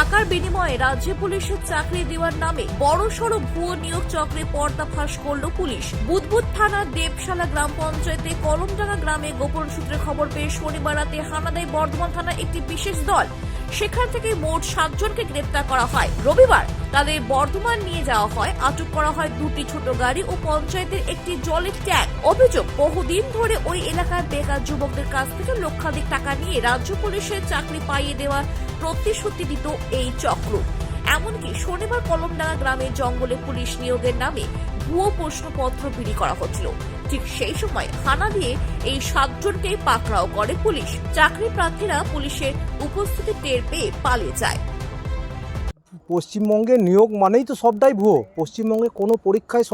টাকার বিনিময়ে রাজ্য পুলিশের চাকরি দেওয়ার নামে বড়সড় ভুয়ো নিয়োগ চক্রে পর্দাফাঁস করল পুলিশ। বুদবুদ থানার দেবশালা গ্রাম পঞ্চায়েতে কলমডাঙ্গা গ্রামে গোপন সূত্রে খবর পেয়ে শনিবার রাতে হানা দেয় বর্ধমান থানার একটি বিশেষ দল সেখান থেকে মোট সাতজনকে গ্রেপ্তার করা হয়। রবিবার তাদের বর্ধমান নিয়ে যাওয়া হয়। আটক করা হয় দুটি ছোট গাড়ি ও পঞ্চায়েতের একটি জলের ট্যাঙ্ক। অভিযোগ, বহুদিন ধরে ওই এলাকার বেকার যুবকদের কাছ থেকে লক্ষাধিক টাকা নিয়ে রাজ্য পুলিশের চাকরি পাইয়ে দেওয়ার প্রতিশ্রুতি দিত এই চক্র। এমনকি শনিবার কলমডাঙ্গা গ্রামের জঙ্গলে পুলিশ নিয়োগের নামে ভুয়ো প্রশ্নপত্র বিলি করা হচ্ছিল। ঠিক সেই সময় হানা দিয়ে এই সাতজনকেই পাকড়াও করে পুলিশ। চাকরি প্রার্থীরা পুলিশের উপস্থিতি টের পেয়ে পালিয়ে যায়। পশ্চিমবঙ্গে নিয়োগ মানেই তো সবটাই ভুয়ো। পশ্চিমবঙ্গে কোনো পরীক্ষায়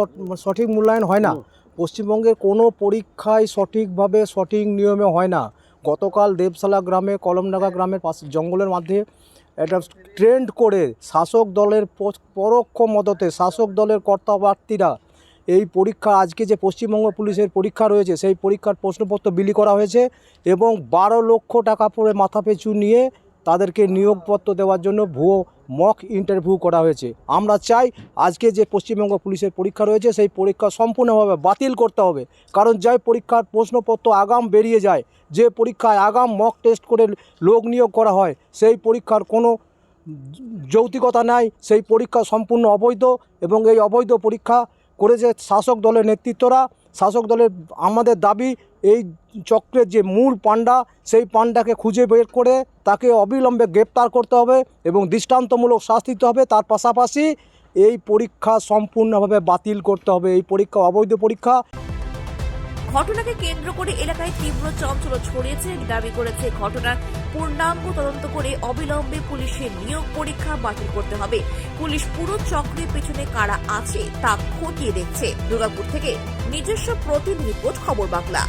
সঠিক মূল্যায়ন হয় না। পশ্চিমবঙ্গের কোনো পরীক্ষায় সঠিকভাবে সঠিক নিয়মে হয় না। গতকাল দেবশালা গ্রামে, কলমডাঙ্গা গ্রামের পাশে জঙ্গলের মধ্যে একটা ট্রেন্ড করে শাসক দলের পরোক্ষ মদতে শাসক দলের কর্তাপ্রার্থীরা এই পরীক্ষা, আজকে যে পশ্চিমবঙ্গ পুলিশের পরীক্ষা রয়েছে, সেই পরীক্ষার প্রশ্নপত্র বিলি করা হয়েছে এবং বারো লক্ষ টাকা পরে মাথা পিছু নিয়ে তাদেরকে নিয়োগপত্র দেওয়ার জন্য ভুয়ো মক ইন্টারভিউ করা হয়েছে। আমরা চাই আজকে যে পশ্চিমবঙ্গ পুলিশের পরীক্ষা রয়েছে, সেই পরীক্ষা সম্পূর্ণভাবে বাতিল করতে হবে। কারণ যাই পরীক্ষার প্রশ্নপত্র আগাম বেরিয়ে যায়, যে পরীক্ষায় আগাম মক টেস্ট করে লোক নিয়োগ করা হয়, সেই পরীক্ষার কোনো যৌক্তিকতা নাই। সেই পরীক্ষা সম্পূর্ণ অবৈধ এবং এই অবৈধ পরীক্ষা করেছে শাসক দলের নেতৃত্বরা। শাসক দলের আমাদের দাবি, এই চক্রের যে মূল পাণ্ডা, সেই পাণ্ডাকে খুঁজে বের করে তাকে অবিলম্বে গ্রেপ্তার করতে হবে এবং দৃষ্টান্তমূলক শাস্তি দিতে হবে। তার পাশাপাশি এই পরীক্ষা সম্পূর্ণভাবে বাতিল করতে হবে। এই পরীক্ষা অবৈধ পরীক্ষা। ঘটনাকে কেন্দ্র করে এলাকায় তীব্র চঞ্চল ছড়িয়েছে। দাবি করেছে ঘটনার পূর্ণাঙ্গ তদন্ত করে অবিলম্বে পুলিশের নিয়োগ পরীক্ষা বাতিল করতে হবে। পুলিশ পুরো চক্রের পেছনে কারা আছে তা খতিয়ে দেখছে। দুর্গাপুর থেকে নিজস্ব প্রতিনিধি রিপোর্ট, খবর বাংলা।